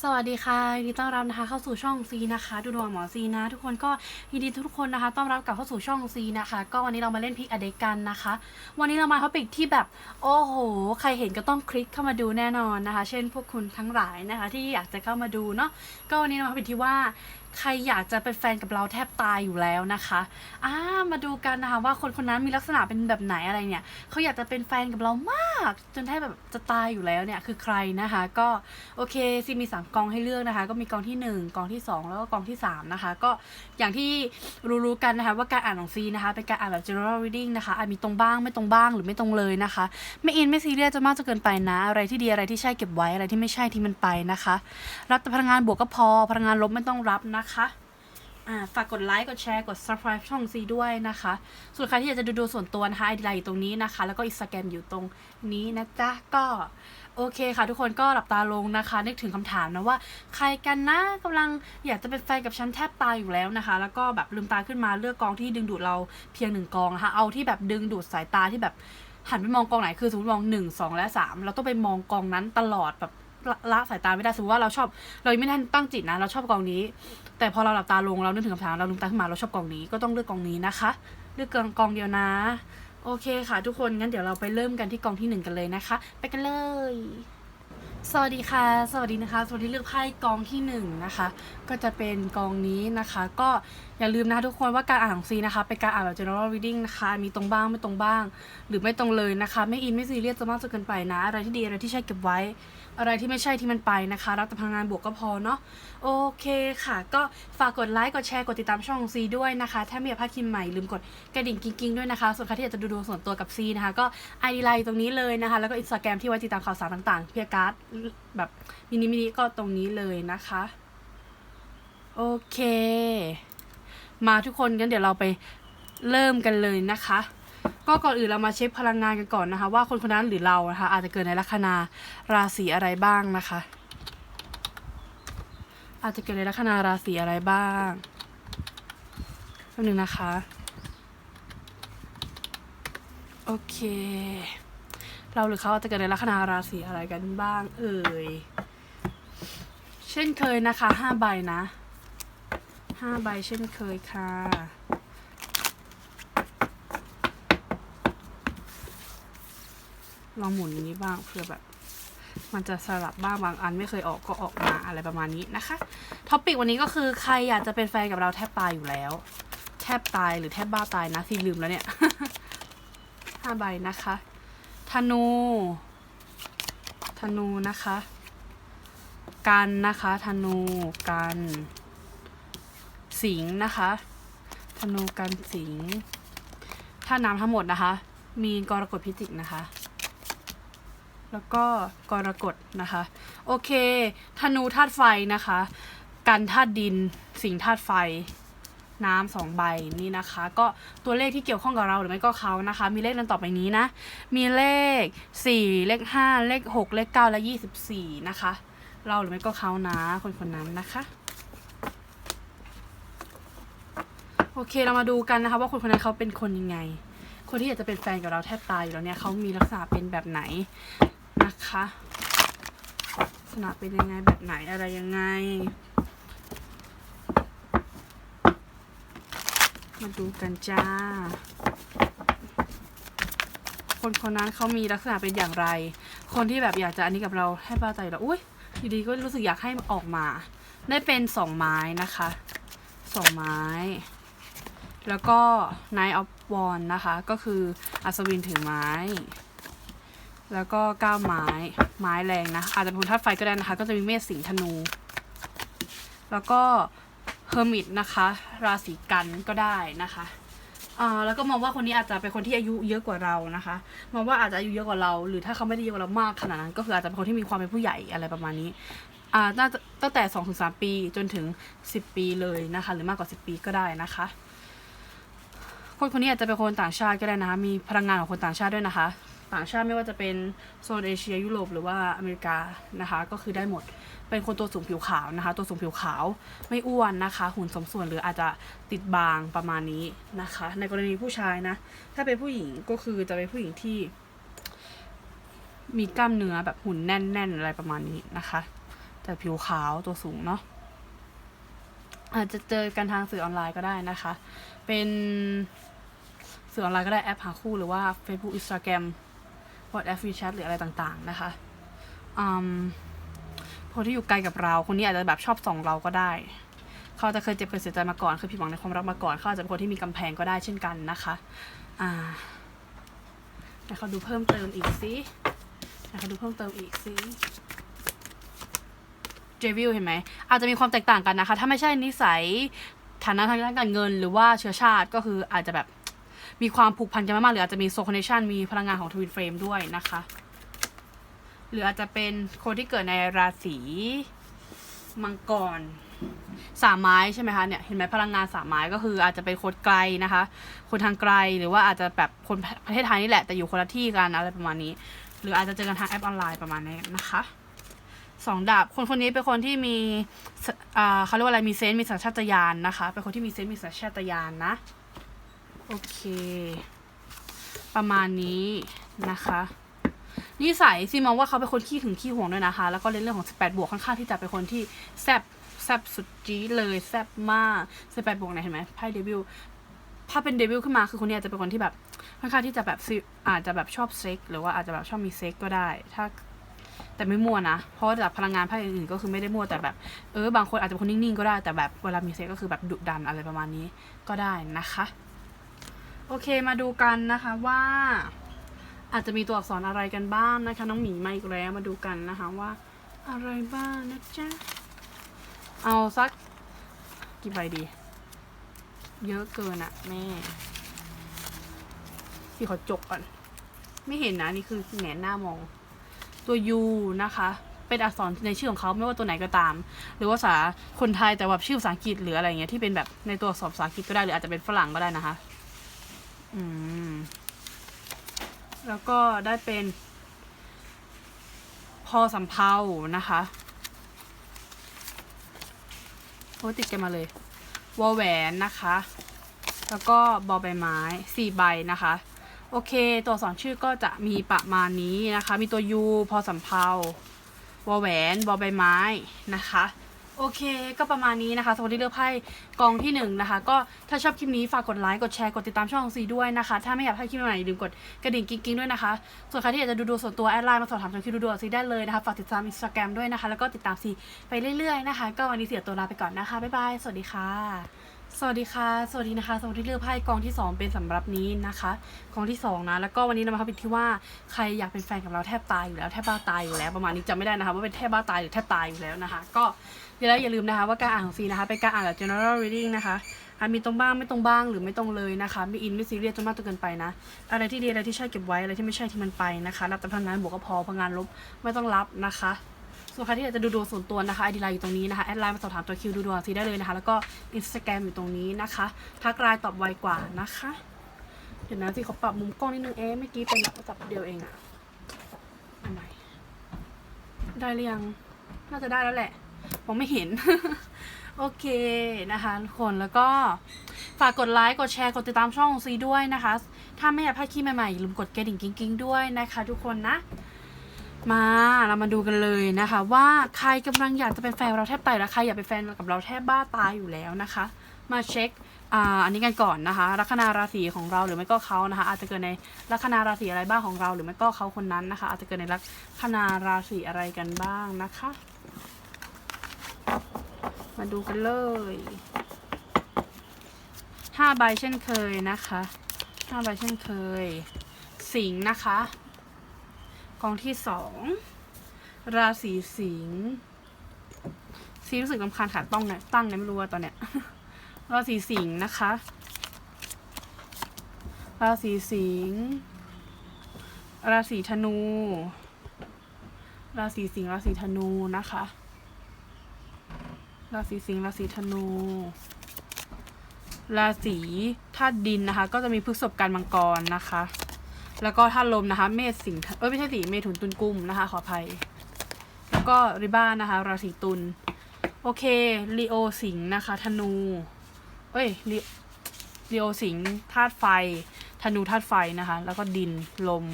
สวัสดีค่ะยินดีต้อนรับนะคะ เข้าสู่ช่องซีนะคะ ดูดวงหมอซีนะ ทุกคนก็ยินดีทุกคนนะคะ ต้อนรับกลับเข้าสู่ช่องซีนะคะ ก็วันนี้เรามาเล่นพิกอเดกันนะคะ วันนี้เรามาท็อปิกที่แบบโอ้โห ใครเห็นก็ต้องคลิกเข้ามาดูแน่นอนนะคะ เช่นพวกคุณทั้งหลายนะคะ ที่อยากจะเข้ามาดูเนาะก็วันนี้เรามาท็อปิกที่ว่า ใครอยากจะเป็นแฟนกับเราแทบตายอยู่แล้วนะคะอ่ามาดูกันนะคะว่าคนคนนั้นมีลักษณะเป็นแบบไหนอะไรเนี่ยเขาอยากจะเป็นแฟนกับเรามาก จนแทบแบบจะตายอยู่แล้วเนี่ยคือใครนะคะ ก็โอเคซีมี 3กองให้เลือกนะคะ ก็มีกองที่ 1กองที่ 2 แล้วก็กองที่3นะคะก็อย่างที่รู้ๆกันนะคะว่าการอ่านของซีนะคะเป็นการอ่านแบบ general reading นะคะอาจมีตรงบ้างไม่ตรงบ้างหรือไม่ตรงเลยนะคะ ไม่อินไม่ซีเรียสจะมากจะเกินไปนะ อะไรที่ดีอะไรที่ใช่เก็บไว้อะไรที่ไม่ใช่ที่มันไปนะคะ รับแต่พลังงานบวกก็พอพลังงานลบไม่ต้องรับนะคะฝากกดไลค์ กดแชร์ กด subscribe ช่องซีด้วยนะคะ ส่วนใครที่อยากจะดูดูส่วนตัวนะคะไอดีไลน์อยู่ตรงนี้นะคะ แล้วก็อินสตาแกรมอยู่ตรงนี้นะจ๊ะ ก็โอเคค่ะ ทุกคนก็หลับตาลงนะคะ นึกถึงคำถามนะว่า ใครกันนะกำลังอยากจะเป็นแฟนกับฉันแทบตายอยู่แล้วนะคะ แล้วก็แบบลืมตาขึ้นมาเลือกกองที่ดึงดูดเราเพียงหนึ่งกองนะคะ เอาที่แบบดึงดูดสายตาที่แบบหันไปมองกองไหน คือสมมติมองหนึ่งสองและสามเราต้องไปมองกองนั้นตลอดแบบ ละสายตาไม่ได้สมมติว่าเราชอบ เรายังไม่ได้ตั้งจิตนะ เราชอบกองนี้ แต่พอเราหลับตาลงเรานึกถึงคำถามเราลืมตาขึ้นมาเราชอบกองนี้ก็ต้องเลือกกองนี้นะคะ เลือกกองเดียวนะ โอเคค่ะ ทุกคนงั้นเดี๋ยวเราไปเริ่มกันที่กองที่หนึ่งกันเลยนะคะ ไปกันเลยสวัสดีค่ะ สวัสดีนะคะสวัสดีเลือกไพ่กองที่หนึ่งนะคะ ก็จะเป็นกองนี้นะคะ ก็ อย่าลืมนะคะทุกคนว่าการอ่านของซีนะคะเป็นการอ่านแบบ general reading นะคะมีตรงบ้างไม่ตรงบ้าง หรือไม่ตรงเลยนะคะ ไม่อินไม่ซีเรียสจะมากจนเกินไปนะ อะไรที่ดีอะไรที่ใช่เก็บไว้ อะไรที่ไม่ใช่ที่มันไปนะคะรับแต่พลังงานบวกก็พอเนาะโอเคค่ะ ก็ฝากกดไลค์กดแชร์กดติดตามช่องของซีด้วยนะคะ ถ้าไม่อยากพลาดคลิปใหม่ลืมกดกระดิ่งกิ๊งๆด้วยนะคะ ส่วนใครที่อยากจะดูดวงส่วนตัวกับซีนะคะก็ไอดีไลน์ตรงนี้เลยนะคะ แล้วก็อินสตาแกรมที่ไว้ติดตามข่าวสารต่างๆ เพียการ์ดแบบมินิมินิก็ตรงนี้เลยนะคะ โอเค มาทุกคนงั้นเดี๋ยวเราไปเริ่มกันเลยนะคะ ก็ก่อนอื่นเรามาเช็คพลังงานกันก่อนนะคะ ว่าคนคนนั้นหรือเรานะคะอาจจะเกิดในลัคนาราศีอะไรบ้างนะคะ อาจจะเกิดในลัคนาราศีอะไรบ้างแป๊บนึงนะคะ โอเค เราหรือเขาอาจจะเกิดในลัคนาราศีอะไรกันบ้าง เอ่ย เช่นเคยนะคะห้าใบนะ ห้าใบเช่นเคยค่ะ ลองหมุนอย่างนี้บ้างเพื่อแบบ มันจะสลับบ้างบางอันไม่เคยออกก็ออกมาอะไรประมาณนี้นะคะท็อปิกวันนี้ก็คือใครอยากจะเป็นแฟนกับเราแทบตายอยู่แล้ว แทบตายหรือแทบบ้าตายนะที่ลืมแล้วเนี่ยห้าใบนะคะธนูธนูนะคะ กันนะคะธนูกัน สิงห์นะคะ ธนูกันสิงห์ถ้าน้ำทั้งหมดนะคะ มีกรกฎพิจิกนะคะ แล้วก็กรกฎนะคะ โอเค ธนูธาตุไฟนะคะ กันธาตุดิน สิงห์ธาตุไฟ น้ำสองใบนี่นะคะ ก็ตัวเลขที่เกี่ยวข้องกับเราหรือไม่ก็เขานะคะ มีเลขดังต่อไปนี้นะ มีเลขสี่เลขห้าเลขหกเลขเก้าและยี่สิบสี่นะคะ เราหรือไม่ก็เขานะ คนคนนั้นนะคะ โอเคเรามาดูกันนะคะ ว่าคนคนนั้นเขาเป็นคนยังไง คนที่อยากจะเป็นแฟนกับเราแทบตายอยู่แล้วเนี่ยเขามีลักษณะเป็นแบบไหนนะคะลักษณะเป็นยังไงแบบไหนอะไรยังไง มาดูกันจ้า คนคนนั้นเขามีลักษณะเป็นอย่างไร คนที่แบบอยากจะอันนี้กับเราให้ป้าใจเราอุ้ยอยู่ดีก็รู้สึกอยากให้ออกมา ได้เป็นสองไม้นะคะสองไม้ แล้วก็ Nine of Wands นะคะ ก็คืออัศวินถือไม้ แล้วก็ก้าวไม้ ไม้แรงนะ อาจจะเป็นธาตุไฟก็ได้นะคะ ก็จะมีเมษสิงธนู แล้วก็เฮอร์มิตนะคะ ราศีกันก็ได้นะคะอ่าแล้วก็มองว่าคนนี้อาจจะเป็นคนที่อายุเยอะกว่าเรานะคะมองว่าอาจจะอายุเยอะกว่าเรา หรือถ้าเขาไม่ได้เยอะกว่าเรามากขนาดนั้น ก็คืออาจจะเป็นคนที่มีความเป็นผู้ใหญ่อะไรประมาณนี้อ่าตั้งแต่สองถึงสามปีจนถึงสิบปีเลยนะคะ หรือมากกว่าสิบปีก็ได้นะคะ คนคนนี้อาจจะเป็นคนต่างชาติก็ได้นะคะมีพลังงานของคนต่างชาติด้วยนะคะ ต่างชาติไม่ว่าจะเป็นโซนเอเชียยุโรปหรือว่าอเมริกานะคะ ก็คือได้หมดเป็นคนตัวสูงผิวขาวนะคะ ตัวสูงผิวขาวไม่อ้วนนะคะ หุ่นสมส่วนหรืออาจจะติดบางประมาณนี้นะคะ ในกรณีผู้ชายนะ ถ้าเป็นผู้หญิงก็คือจะเป็นผู้หญิงที่ มีกล้ามเนื้อแบบหุ่นแน่น ๆ อะไรประมาณนี้นะคะ แต่ผิวขาวตัวสูงเนาะอาจจะเจอกันทางสื่อออนไลน์ก็ได้นะคะ เป็น สื่อออนไลน์ก็ได้แอปหาคู่หรือว่า Facebook Instagram WhatsApp WeChat หรืออะไรต่างๆนะคะคนที่อยู่ไกลกับเราคนนี้อาจจะแบบชอบส่องเราก็ได้ เขาจะเคยเจ็บเคยเสียใจมาก่อนเคยผิดหวังในความรักมาก่อนเขาอาจจะเป็นคนที่มีกำแพงก็ได้เช่นกันนะคะอ่าแต่เขาดูเพิ่มเติมอีกสิแต่เขาดูเพิ่มเติมอีกสิเจวิลเห็นไหมอาจจะมีความแตกต่างกันนะคะ ถ้าไม่ใช่นิสัยฐานะทางด้านการเงิน หรือว่าเชื้อชาติก็คืออาจจะแบบ มีความผูกพันกันมากๆหรืออาจจะมีโซคอนเนชันมีพลังงานของทวินเฟรมด้วยนะคะ หรืออาจจะเป็นคนที่เกิดในราศีมังกรสามไม้ใช่ไหมคะเนี่ยเห็นไหมพลังงานสามไม้ก็คืออาจจะเป็นคนไกลนะคะ คนทางไกลหรือว่าอาจจะแบบคนประเทศไทยนี่แหละแต่อยู่คนละที่กันอะไรประมาณนี้ หรืออาจจะเจอกันทางแอปออนไลน์ประมาณนี้นะคะสองดาบคนคนนี้เป็นคนที่มีอ่าเขาเรียกว่าอะไรมีเซนส์มีสัญชาตญาณนะคะเป็นคนที่มีเซนส์มีสัญชาตญาณนะ โอเค ประมาณนี้นะคะนิสัยซีมองว่าเขาเป็นคนขี้หึงขี้ห่วงด้วยนะคะ แล้วก็ในเรื่องของ 18 บวกค่อนข้างที่จะเป็นคนที่แซบแซบสุดจี๊เลยแซบมาก 18 บวกเนี่ยเห็นไหมไพ่เดบิวต์ถ้าเป็นเดบิวต์ขึ้นมาคือคนนี้อาจจะเป็นคนที่แบบค่อนข้างที่จะแบบอาจจะแบบชอบเซ็กหรือว่าอาจจะแบบชอบมีเซ็กก็ได้ ถ้าแต่ไม่มั่วนะ เพราะจากพลังงานไพ่อื่นๆก็คือไม่ได้มั่วแต่แบบเออบางคนอาจจะเป็นคนนิ่งๆก็ได้แต่แบบเวลามีเซ็กก็คือแบบดุดันอะไรประมาณนี้ก็ได้นะคะ โอเคมาดูกันนะคะว่า อาจจะมีตัวอักษรอะไรกันบ้างนะคะ น้องหมีมาอีกแล้วมาดูกันนะคะว่า อะไรบ้างนะจ๊ะ เอาสักกี่ใบดี เยอะเกินอะแม่พี่ขอจกก่อน ไม่เห็นนะนี่คือแหงนหน้ามอง ตัว U นะคะเป็นอักษรในชื่อของเขาไม่ว่าตัวไหนก็ตาม หรือว่าภาษาคนไทยแต่ว่าชื่อภาษาอังกฤษหรืออะไรเงี้ยที่เป็นแบบในตัวอักษรภาษาอังกฤษก็ได้หรืออาจจะเป็นฝรั่งก็ได้นะคะ อืม แล้วก็ได้เป็น พอสำเพานะคะโอ้ติดกันมาเลยวอแหวนนะคะ แล้วก็บอใบไม้สี่ใบนะคะ โอเค ตัวสอักษรชื่อก็จะมีประมาณนี้นะคะ มีตัว U พอสำเพาวอแหวนบอใบไม้นะคะ โอเคก็ประมาณนี้นะคะสำหรับที่เลือกไพ่กองที่หนึ่งนะคะก็ถ้าชอบคลิปนี้ฝากกดไลค์กดแชร์กดติดตามช่องของซีด้วยนะคะ ถ้าไม่อยากให้คลิปใหม่อย่าลืมกดกระดิ่งกิ๊งๆด้วยนะคะ ส่วนใครที่อยากจะดูดวงส่วนตัวแอดไลน์มาสอบถามทางคิวดูดวงซีได้เลยนะคะฝากติดตามอินสตาแกรมด้วยนะคะ แล้วก็ติดตามซีไปเรื่อยๆนะคะ ก็วันนี้เสียตัวลาไปก่อนนะคะบ๊ายบายสวัสดีค่ะ สวัสดีค่ะ สวัสดีนะคะสวัสดีเลือกไพ่กองที่ 2 เป็นสำหรับนี้นะคะกองที่2นะแล้วก็วันนี้เรามาเข้าไปที่ว่าใครอยากเป็นแฟนกับเราแทบตายอยู่แล้วแทบบ้าตายอยู่แล้วประมาณนี้จำไม่ได้นะคะว่าเป็นแทบบ้าตายหรือแทบตายอยู่แล้วนะคะ ก็อย่าลืมอย่าลืมนะคะว่าการอ่านของซีนะคะเป็นการอ่านแบบ general reading นะคะอาจมีตรงบ้างไม่ตรงบ้างหรือไม่ตรงเลยนะคะไม่อินไม่ซีเรียสจนมากจนเกินไปนะ อะไรที่ดีอะไรที่ใช่เก็บไว้อะไรที่ไม่ใช่ที่มันไปนะคะรับแต่พลังงานบวกก็พอพลังงานลบไม่ต้องรับนะคะ ส่วนใครที่อยากจะดูดวงส่วนตัวนะคะไอดีไลน์อยู่ตรงนี้นะคะแอดไลน์มาสอบถามตัวคิวดูดวงซีได้เลยนะคะ แล้วก็อินสตาแกรมอยู่ตรงนี้นะคะทักไลน์ตอบไวกว่านะคะ เดี๋ยวนะสิเขาปรับมุมกล้องนิดนึงเอ๊ะเมื่อกี้เป็นแบบจับเดียวเองอะอันไหนได้หรือยังน่าจะได้แล้วแหละมองไม่เห็น โอเคนะคะทุกคนแล้วก็ฝากกดไลค์กดแชร์กดติดตามช่องของซีด้วยนะคะ ถ้าไม่อยากพลาดคลิปใหม่ๆอย่าลืมกดกระดิ่งกิ๊งๆด้วยนะคะ ทุกคนนะ มาเรามาดูกันเลยนะคะ ว่าใครกำลังอยากจะเป็นแฟนเราแทบตายแล้วใครอยากเป็นแฟนกับเราแทบบ้าตายอยู่แล้วนะคะ มาเช็คอ่าอันนี้กันก่อนนะคะลัคนาราศีของเราหรือไม่ก็เขานะคะ อาจจะเกิดในลัคนาราศีอะไรบ้างของเรา หรือไม่ก็เขาคนนั้นนะคะ อาจจะเกิดในลัคนาราศีอะไรกันบ้างนะคะ มาดูกันเลยห้าใบเช่นเคยนะคะห้าใบเช่นเคย สิงนะคะ กองที่สองราศีสิงห์ซีรู้สึกลำคาญขาต้องเนี่ยตั้งเนี่ยไม่รู้ว่าตอนเนี้ยราศีสิงห์นะคะ ราศีสิงห์ราศีธนู ราศีสิงห์ราศีธนูนะคะ ราศีสิงห์ราศีธนู ราศีธาตุดินนะคะ ก็จะมีพฤษภกันมังกรนะคะ แล้วก็ธาตุลมนะคะ เมษสิงห์เอ้ยไม่ใช่สิเมถุนตุลกุมนะคะ ขออภัย แล้วก็ริบ้านะคะ ราศีตุลโอเคลีโอสิงห์นะคะ ธนู เอ้ยลีลีโอสิงห์ธาตุไฟ ธนูธาตุไฟนะคะ แล้วก็ดินลม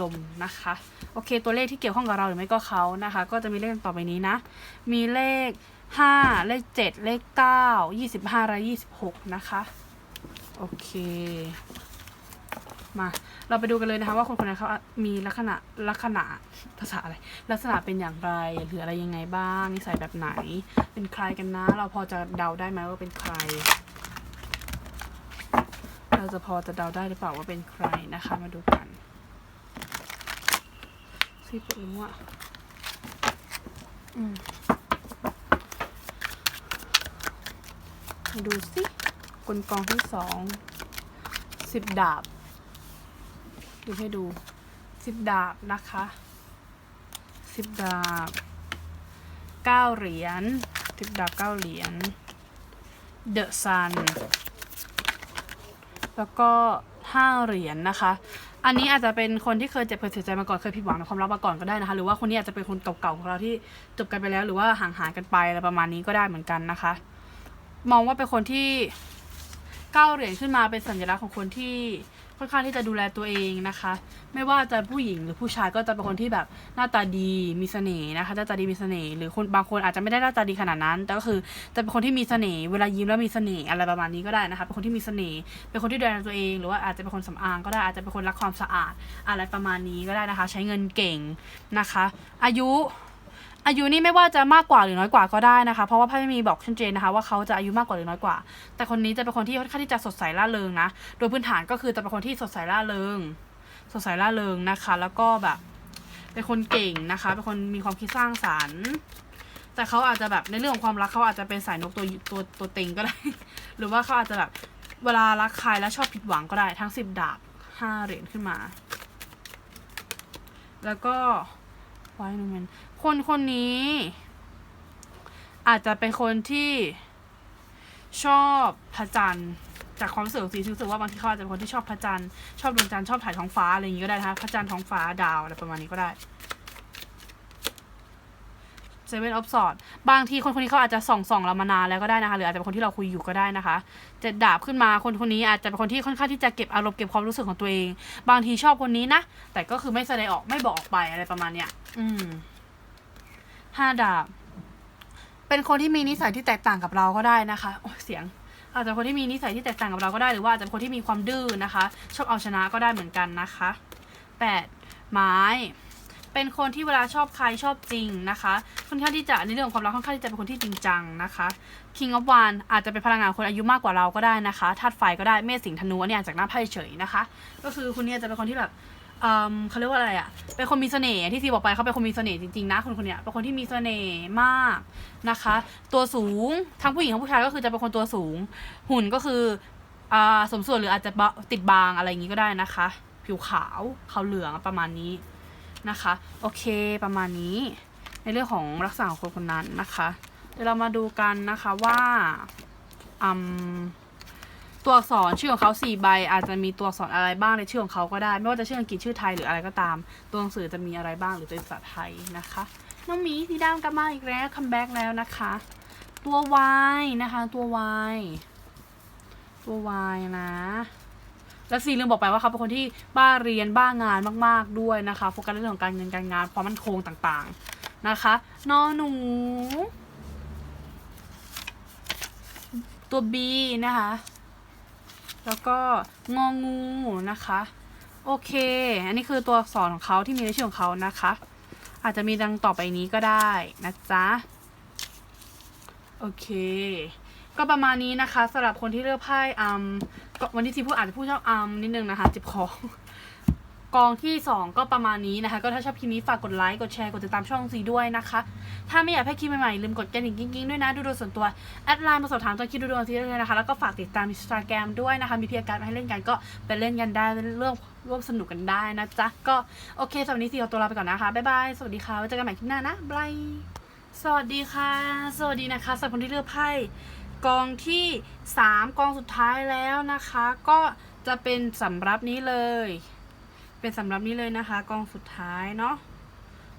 ลมนะคะ โอเค ตัวเลขที่เกี่ยวข้องกับเราหรือไม่ก็เขานะคะ ก็จะมีเลขต่อไปนี้นะ มีเลข 5 เลข 7 เลข 9 25 และ 26 นะคะ โอเค มา เราไปดูกันเลยนะคะ ว่าคนคนนั้นเขามีลักษณะลักษณะภาษาอะไร ลักษณะเป็นอย่างไรหรืออะไรยังไงบ้างนิสัยแบบไหน เป็นใครกันนะ เราพอจะเดาได้ไหมว่าเป็นใคร เราจะพอจะเดาได้หรือเปล่าว่าเป็นใครนะคะ มาดูกันซีปวดหัวอืมดูสิกลกองที่สองสิบดาบ ดูให้ดูสิบดาบนะคะสิบดาบเก้าเหรียญสิบดาบเก้าเหรียญเดอะซันแล้วก็ห้าเหรียญนะคะ อันนี้อาจจะเป็นคนที่เคยเจ็บเคยเสียใจมาก่อนเคยผิดหวังในความรักมาก่อนก็ได้นะคะ หรือว่าคนนี้อาจจะเป็นคนเก่าๆของเราที่จบกันไปแล้ว หรือว่าห่างหายกันไปอะไรประมาณนี้ก็ได้เหมือนกันนะคะ มองว่าเป็นคนที่เก้าเหรียญขึ้นมาเป็นสัญลักษณ์ของคนที่ ค่อนข้างที่จะดูแลตัวเองนะคะ ไม่ว่าจะผู้หญิงหรือผู้ชายก็จะเป็นคนที่แบบหน้าตาดีมีเสน่ห์นะคะหน้าตาดีมีเสน่ห์หรือคนบางคนอาจจะไม่ได้หน้าตาดีขนาดนั้น แต่ก็คือจะเป็นคนที่มีเสน่ห์เวลายิ้มแล้วมีเสน่ห์อะไรประมาณนี้ก็ได้นะคะเป็นคนที่มีเสน่ห์เป็นคนที่ดูแลตัวเอง หรือว่าอาจจะเป็นคนสำอางก็ได้อาจจะเป็นคนรักความสะอาดอะไรประมาณนี้ก็ได้นะคะ ใช้เงินเก่งนะคะ อายุ อายุนี่ไม่ว่าจะมากกว่าหรือน้อยกว่าก็ได้นะคะ เพราะว่าไพ่ไม่มีบอกชัดเจนนะคะว่าเขาจะอายุมากกว่าหรือน้อยกว่า แต่คนนี้จะเป็นคนที่ค่อนข้างที่จะสดใสร่าเริงนะ โดยพื้นฐานก็คือจะเป็นคนที่สดใสร่าเริง สดใสร่าเริงนะคะ แล้วก็แบบเป็นคนเก่งนะคะ เป็นคนมีความคิดสร้างสรรค์ แต่เขาอาจจะแบบในเรื่องของความรักเขาอาจจะเป็นสายนกตัวตัวตัวเต็งก็ได้ หรือว่าเขาอาจจะแบบเวลารักใครแล้วชอบผิดหวังก็ได้ทั้งสิบดาบห้าเหรียญขึ้นมา แล้วก็ ไว้หนึ่งมันคนคนนี้ อาจจะเป็นคนที่ชอบพระจันทร์จากความรู้สึกของสีรู้สึกว่าบางทีเขาอาจจะเป็นคนที่ชอบพระจันทร์ชอบดวงจันทร์ชอบถ่ายท้องฟ้าอะไรอย่างนี้ก็ได้นะคะพระจันทร์ท้องฟ้าดาวอะไรประมาณนี้ก็ได้ เซเว่นออฟสอดบางทีคนคนนี้เขาอาจจะส่องส่องเรามานานแล้วก็ได้นะคะ หรืออาจจะเป็นคนที่เราคุยอยู่ก็ได้นะคะเจ็ดดาบขึ้นมาคนคนนี้อาจจะเป็นคนที่ค่อนข้างที่จะเก็บอารมณ์เก็บความรู้สึกของตัวเอง บางทีชอบคนนี้นะ แต่ก็คือไม่แสดงออกไม่บอกออกไปอะไรประมาณเนี้ยอืมห้าดาบ เป็นคนที่มีนิสัยที่แตกต่างกับเราก็ได้นะคะโอ้เสียงอาจจะคนที่มีนิสัยที่แตกต่างกับเราก็ได้หรือว่าอาจจะเป็นคนที่มีความดื้อนะคะ ชอบเอาชนะก็ได้เหมือนกันนะคะแปดไม้ เป็นคนที่เวลาชอบใครชอบจริงนะคะค่อนข้างที่จะในเรื่องของความรักค่อนข้างที่จะเป็นคนที่จริงจังนะคะ King of Wands อาจจะเป็นพลังงานคนอายุมากกว่าเราก็ได้นะคะธาตุไฟก็ได้เมษสิงห์ธนูอันนี้อ่านจากหน้าไพ่เฉยนะคะ ก็คือคนนี้อาจะเป็นคนที่แบบเอ่อเขาเรียกว่าอะไรอะเป็นคนมีเสน่ห์ที่ซีบอกไปเขาเป็นคนมีเสน่ห์จริงๆนะคนคนเนี้ยเป็นคนที่มีเสน่ห์มากนะคะ ตัวสูงทั้งผู้หญิงทั้งผู้ชายก็คือจะเป็นคนตัวสูง หุ่นก็คืออ่าสมส่วนหรืออาจจะบะติดบางอะไรอย่างนี้ก็ได้นะคะ ผิวขาวขาวเหลืองประมาณนี้ นะคะ โอเคประมาณนี้ ในเรื่องของลักษณะของคนคนนั้นนะคะ เดี๋ยวเรามาดูกันนะคะว่าตัวอักษรชื่อของเขาสี่ใบ อาจจะมีตัวอักษรอะไรบ้างในชื่อของเขาก็ได้ ไม่ว่าจะชื่ออังกฤษชื่อไทยหรืออะไรก็ตาม ตัวหนังสือจะมีอะไรบ้างหรือเป็นภาษาไทยนะคะน้องหมีสีดำกลับมาอีกแล้วคัมแบ็กแล้วนะคะ ตัว Y นะคะ ตัว Y ตัว Y นะ แล้วซีลืมบอกไปว่าเขาเป็นคนที่บ้าเรียนบ้างานมาก ๆด้วยนะคะโฟกัสเรื่องของการเงินการงานความมั่นคงต่างๆนะคะนอหนู ตัว B นะคะ แล้วก็งองูนะคะ โอเค อันนี้คือตัวอักษรของเขาที่มีในชื่อของเขานะคะ อาจจะมีดังต่อไปนี้ก็ได้นะจ๊ะ โอเค ก็ประมาณนี้นะคะสำหรับคนที่เลือกไพ่อัมวันที่ทีพูดอาจจะพูดชอบอัมนิดนึงนะคะเจ็บคอกองที่ 2 ก็ประมาณนี้นะคะ ก็ถ้าชอบคลิปนี้ฝากกดไลค์กดแชร์กดติดตามช่องซีด้วยนะคะ ถ้าไม่อยากให้คลิปใหม่ๆลืมกดกระดิ่งกิ๊งๆด้วยนะ ดูดยส่วนตัว แอดไลน์มาสอบถามตัวคลิปดูดวงซีได้เลยนะคะ แล้วก็ฝากติดตามอินสตาแกรมด้วยนะคะ มีเพียการมาให้เล่นกันก็ไปเล่นกันได้เรื่องร่วมสนุกกันได้นะจ๊ะ ก็โอเคสำหรับวันนี้ซีขอตัวลาไปก่อนนะคะบ๊ายบายสวัสดีค่ะไว้เจอกันใหม่คลิปหน้านะบายสวัสดีค่ะ สวัสดีนะคะสำหรับคนที่เลือกไพ่ กองที่สามกองสุดท้ายแล้วนะคะ ก็จะเป็นสำรับนี้เลย เป็นสำรับนี้เลยนะคะ กองสุดท้ายเนาะ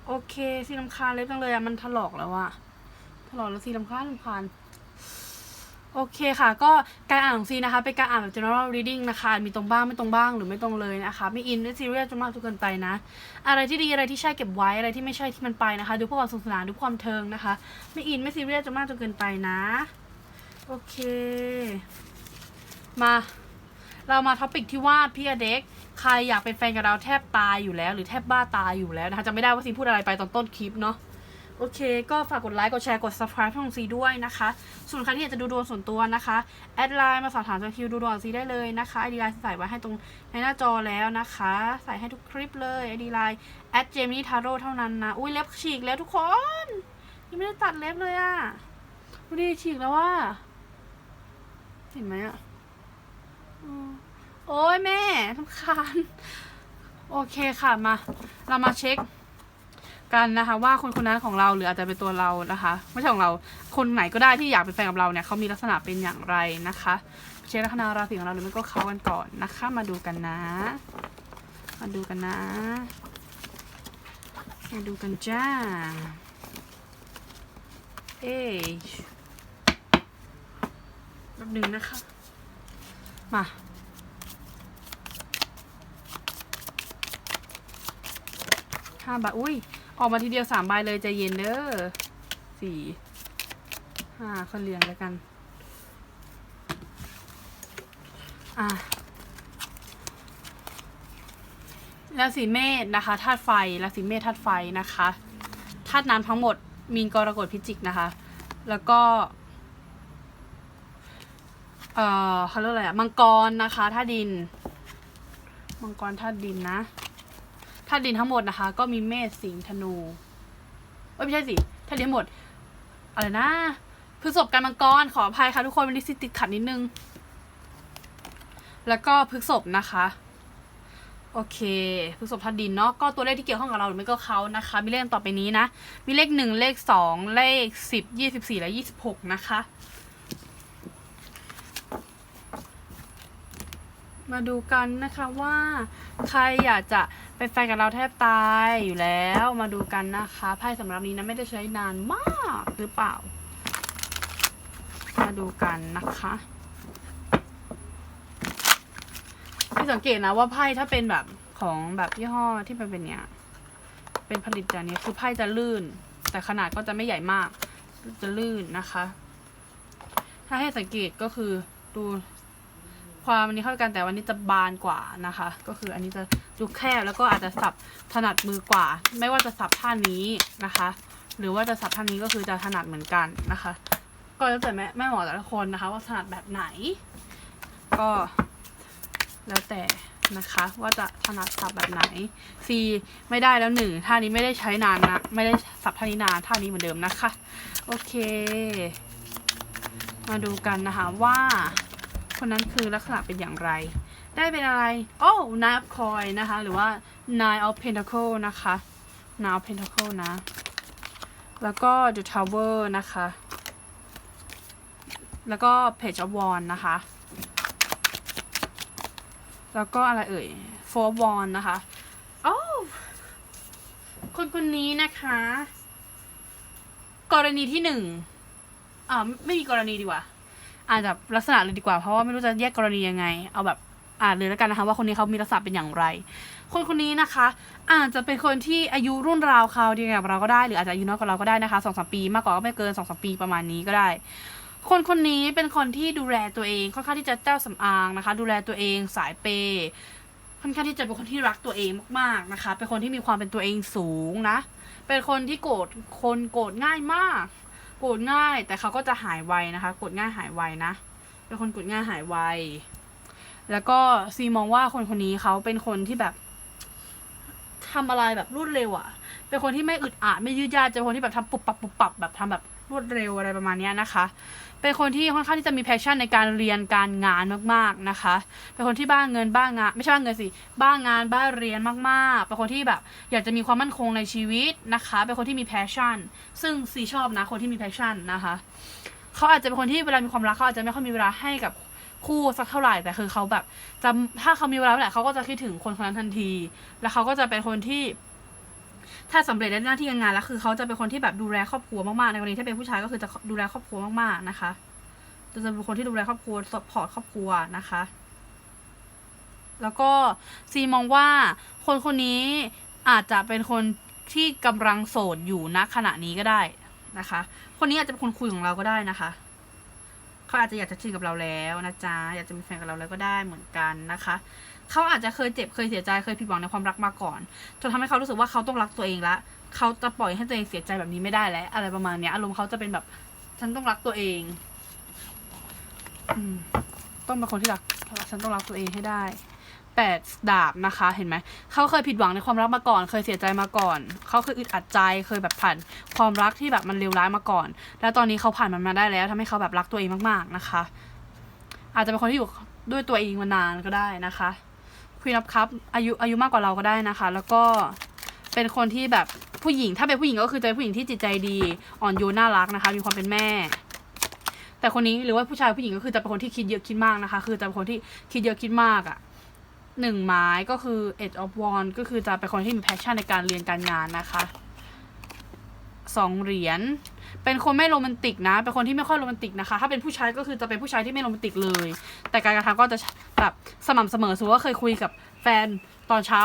โอเคสีลำคาญเล็บจังเลยอะมันถลอกแล้วอะถลอกแล้วสีลำคาญลำคาญโอเคค่ะ ก็การอ่านของซีนะคะ เป็นการอ่านแบบ general reading นะคะ มีตรงบ้างไม่ตรงบ้างหรือไม่ตรงเลยนะคะ ไม่อินไม่ซีเรียสจนมากจนเกินไปนะ อะไรที่ดีอะไรที่ใช่เก็บไว้อะไรที่ไม่ใช่ที่มันไปนะคะ ดูเพื่อความสนุกสนานดูความเทิงนะคะ ไม่อินไม่ซีเรียสจนมากจนเกินไปนะ โอเค มา เรามาท็อปิกที่ว่าพี่อเด็ก ใครอยากเป็นแฟนกับเราแทบตายอยู่แล้ว หรือแทบบ้าตายอยู่แล้วนะคะจะไม่ได้ว่าซีพูดอะไรไปตอนต้นคลิปเนาะโอเค ก็ฝากกดไลค์ กดแชร์ กด subscribe ช่องซีด้วยนะคะ ส่วนใครที่อยากจะดูดวงส่วนตัวนะคะ แอดไลน์มาสอบถามจองคิวดูดวงซีได้เลยนะคะไอดีไลน์ใส่ไว้ให้ตรงในหน้าจอแล้วนะคะ ใส่ให้ทุกคลิปเลยไอดีไลน์แอดเจมี่ทาโร่เท่านั้นนะ อุ้ยเล็บฉีกแล้วทุกคน ยังไม่ได้ตัดเล็บเลยอะดูดิฉีกแล้วว่า เห็นไหมอะโอ้ยแม่ทำคาญโอเคค่ะมา เรามาเช็คกันนะคะ ว่าคนคนนั้นของเราหรืออาจจะเป็นตัวเรานะคะ ไม่ใช่ของเราคนไหนก็ได้ที่อยากเป็นแฟนกับเราเนี่ยเขามีลักษณะเป็นอย่างไรนะคะ เช็คลัคนาราศีของเราหรือไม่ก็เขากันก่อนนะคะ มาดูกันนะ มาดูกันนะมาดูกันจ้าเอ๊ ป๊บหนึ่งนะคะ มา ห้าใบอุ้ย ออกมาทีเดียวสามใบเลยใจเย็นเด้อสี่ห้าคนเรียงแล้วกัน อะ ราศีเมษนะคะธาตุไฟราศีเมษธาตุไฟนะคะธาตุน้ำทั้งหมดมีนกรกฎพิจิกนะคะ แล้วก็ เอ่อเขาเรียกอะไรอะมังกรนะคะธาดิน มังกรธาดินนะธาดินทั้งหมดนะคะ ก็มีเมษสิงธนูเอ้ยไม่ใช่สิธาดินทั้งหมดอะไรนะพฤษภกันมังกรขออภัยค่ะทุกคนวันนี้สิติดขัดนิดนึง แล้วก็พฤษภนะคะ โอเคพฤษภธาดินเนาะก็ตัวเลขที่เกี่ยวข้องกับเราหรือไม่ก็เขานะคะ มีเลขต่อไปนี้นะ มีเลขหนึ่งเลขสองเลขสิบยี่สิบสี่และยี่สิบหกนะคะ มาดูกันนะคะว่าใครอยากจะเป็นแฟนกับเราแทบตายอยู่แล้วมาดูกันนะคะไพ่สำหรับนี้นะไม่ได้ใช้นานมากหรือเปล่า มาดูกันนะคะพี่สังเกตนะว่าไพ่ถ้าเป็นแบบของแบบยี่ห้อที่มันเป็นเนี้ยเป็นผลิตจากนี้คือไพ่จะลื่น แต่ขนาดก็จะไม่ใหญ่มาก จะลื่นนะคะ ถ้าให้สังเกตก็คือดู ความอันนี้เข้ากันแต่วันนี้จะบานกว่านะคะ ก็คืออันนี้จะดูแคบแล้วก็อาจจะสับถนัดมือกว่า ไม่ว่าจะสับท่านี้นะคะ หรือว่าจะสับท่านี้ก็คือจะถนัดเหมือนกันนะคะ ก็แล้วแต่แม่แม่หมอแต่ละคนนะคะ ว่าถนัดแบบไหน ก็แล้วแต่นะคะว่าจะถนัดสับแบบไหน C ไม่ได้แล้วหนึ่งท่านี้ไม่ได้ใช้นานนะ ไม่ได้สับท่านี้นานท่านี้เหมือนเดิมนะคะ โอเค มาดูกันนะคะว่า คนนั้นคือลักษณะเป็นอย่างไร ได้เป็นอะไร โอ้ Nine of Coin นะคะ หรือว่า Nine of Pentacle นะคะ Nine of Pentacle นะ แล้วก็ The Tower นะคะ แล้วก็ Page of Wands นะคะ แล้วก็อะไรเอ่ย Four of Wands นะคะโอ้คนคนนี้นะคะ กรณีที่หนึ่งอ่าไม่มีกรณีดีกว่า อ่านแบบลักษณะเลยดีกว่า เพราะว่าไม่รู้จะแยกกรณียังไง เอาแบบอ่านเลยแล้วกันนะคะ ว่าคนนี้เขามีลักษณะเป็นอย่างไร คนคนนี้นะคะ อาจจะเป็นคนที่อายุรุ่นราวคราวเดียวกับเราก็ได้หรืออาจจะอายุน้อยกว่าเราก็ได้นะคะสองสามปี มากกว่าก็ไม่เกินสองสามปีประมาณนี้ก็ได้ คนคนนี้เป็นคนที่ดูแลตัวเองค่อนข้างที่จะเจ้าสำอางนะคะ ดูแลตัวเองสายเปย์ค่อนข้างที่จะเป็นคนที่รักตัวเองมากๆนะคะ เป็นคนที่มีความเป็นตัวเองสูงนะ เป็นคนที่โกรธคนโกรธง่ายมาก กรธง่าย แต่เขาก็จะหายไวนะคะโกรธง่ายหายไวนะ เป็นคนโกรธง่ายหายไว แล้วก็ซีมองว่าคนคนนี้เขาเป็นคนที่แบบทำอะไรแบบรวดเร็วอะ่ะเป็นคนที่ไม่อึดอัดไม่ยืดยาดจะเป็นคนที่แบบทำปุบปับปุบปับแบบทำแบบ รวดเร็วอะไรประมาณนี้นะคะ เป็นคนที่ค่อนข้างที่จะมีแพชชั่นในการเรียนการงานมากๆนะคะ เป็นคนที่บ้าเงินบ้างานไม่ใช่บ้าเงินสิ บ้างานบ้าเรียนมากๆ เป็นคนที่แบบอยากจะมีความมั่นคงในชีวิตนะคะ เป็นคนที่มีแพชชั่น ซึ่งซีชอบนะคนที่มีแพชชั่นนะคะเขาอาจจะเป็นคนที่เวลามีความรักเขาอาจจะไม่ค่อยมีเวลาให้กับคู่สักเท่าไหร่แต่คือเขาแบบจะถ้าเขามีเวลาเมื่อไหร่เขาก็จะคิดถึงคนคนนั้นทันที แล้วเขาก็จะเป็นคนที่ ถ้าสำเร็จในหน้าที่การงานแล้วคือเขาจะเป็นคนที่แบบดูแลครอบครัวมากๆในกรณีถ้าเป็นผู้ชายก็คือจะดูแลครอบครัวมากๆนะคะ จะเป็นคนที่ดูแลครอบครัวสปอร์ตครอบครัวนะคะ แล้วก็ซีมองว่าคนคนนี้อาจจะเป็นคนที่กำลังโสดอยู่ณขณะนี้ก็ได้นะคะ คนนี้อาจจะเป็นคนคุยของเราก็ได้นะคะเขาอาจจะอยากจะชินกับเราแล้วนะจ๊ะอยากจะมีแฟนกับเราแล้วก็ได้เหมือนกันนะคะ เขาอาจจะเคยเจ็บเคยเสียใจเคยผิดหวังในความรักมาก่อนจนทำให้เขารู้สึกว่าเขาต้องรักตัวเองละเขาจะปล่อยให้ตัวเองเสียใจแบบนี้ไม่ได้แล้ว อะไรประมาณเนี้ยอารมณ์เขาจะเป็นแบบฉันต้องรักตัวเองอต้องเป็นคนที่รักฉันต้องรักตัวเองให้ได้แปดดาบนะคะ เห็นไหม เขาเคยผิดหวังในความรักมาก่อน เคยเสียใจมาก่อน เขาเคยอึดอัดใจ เคยแบบผ่านความรักที่แบบมันเลวร้ายมาก่อน แล้วตอนนี้เขาผ่านมันมาได้แล้วทำให้เขาแบบรักตัวเองมาก ๆนะคะ อาจจะเป็นคนที่อยู่ด้วยตัวเองมานานก็ได้นะคะ คุยนับครับอายุอายุมากกว่าเราก็ได้นะคะ แล้วก็เป็นคนที่แบบผู้หญิง ถ้าเป็นผู้หญิงก็คือจะเป็นผู้หญิงที่จิตใจดี อ่อนโยนน่ารักนะคะ มีความเป็นแม่ แต่คนนี้หรือว่าผู้ชายผู้หญิงก็คือจะเป็นคนที่คิดเยอะคิดมากนะคะ คือจะเป็นคนที่คิดเยอะคิดมากอะ่ะหนึ่งไม้ก็คือ Edge of Wand ก็คือจะเป็นคนที่มี passion ในการเรียนการงานนะคะ สองเหรียญ เป็นคนไม่โรแมนติกนะ เป็นคนที่ไม่ค่อยโรแมนติกนะคะ ถ้าเป็นผู้ชายก็คือจะเป็นผู้ชายที่ไม่โรแมนติกเลย แต่การกระทำก็จะแบบสม่ำเสมอสมมติว่าเคยคุยกับแฟนตอนเช้า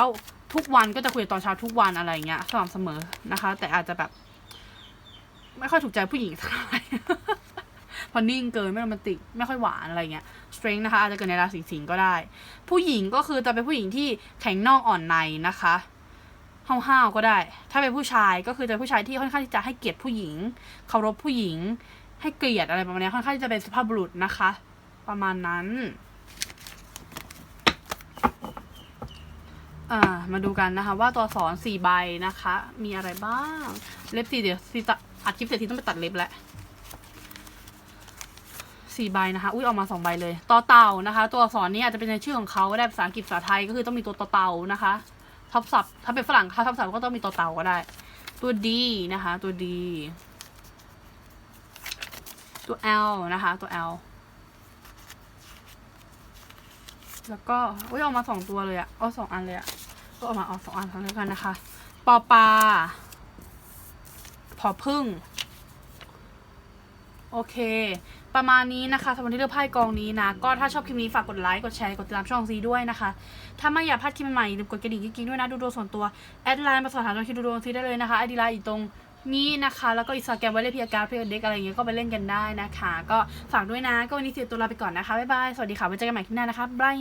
ทุกวันก็จะคุยตอนเช้าทุกวันอะไรเงี้ยสม่ำเสมอนะคะ แต่อาจจะแบบ ไม่ค่อยถูกใจผู้หญิงเท่าไหร่พอนิ่งเกินไม่โรแมนติกไม่ค่อยหวานอะไรเงี้ย strength นะคะอาจจะเกิดในราศีสิงห์ก็ได้ ผู้หญิงก็คือจะเป็นผู้หญิงที่แข็งนอกอ่อนในนะคะ ห้าวๆก็ได้ ถ้าเป็นผู้ชายก็คือจะเป็นผู้ชายที่ค่อนข้างที่จะให้เกียรติผู้หญิง เคารพผู้หญิง ให้เกลียดอะไรประมาณนี้ค่อนข้างที่จะเป็นสุภาพบุรุษนะคะ ประมาณนั้น อ่า มาดูกันนะคะ ว่าตัวสอนสี่ใบนะคะ มีอะไรบ้าง เล็บสี่เดี๋ยวซีจะอัดคลิปเสร็จทีต้องไปตัดเล็บแล้วสี่ใบนะคะ อุ้ยออกมาสองใบเลย ต่อเต่านะคะ ตัวอักษรนี้อาจจะเป็นในชื่อของเขาก็ได้ภาษาอังกฤษภาษาไทยก็คือต้องมีตัวต่อเต่านะคะ ทับศัพท์ถ้าเป็นฝรั่งเขาทับศัพท์ก็ต้องมีตัวเตาก็ได้ ตัวดีนะคะ ตัวดีตัว L นะคะ ตัว L แล้วก็อุ้ยออกมาสองตัวเลยอะเอาสองอันเลยอะก็ออกมาเอาสองอันทั้งเลยกันนะคะปอปลาพอพึ่ง โอเค ประมาณนี้นะคะสำหรับที่เลือกไพ่กองนี้นะ ก็ถ้าชอบคลิปนี้ฝากกดไลค์ กดแชร์ กดติดตามช่องซีด้วยนะคะ ถ้าไม่อยากพลาดคลิปใหม่ๆลืมกดกระดิ่งกิ๊งๆด้วยนะ ดูดวงส่วนตัว แอดไลน์มาสอบถามตรงคิดดูดวงซีได้เลยนะคะไอดีไลน์อีกตรงนี้นะคะ แล้วก็อินสตาแกรมไว้เลยพีอาการพีเด็กอะไรอย่างเงี้ยก็ไปเล่นกันได้นะคะ ก็ฝากด้วยนะ ก็วันนี้เสียตัวลาไปก่อนนะคะ บ๊ายบาย สวัสดีค่ะ ไว้เจอกันใหม่คลิปหน้านะคะ บาย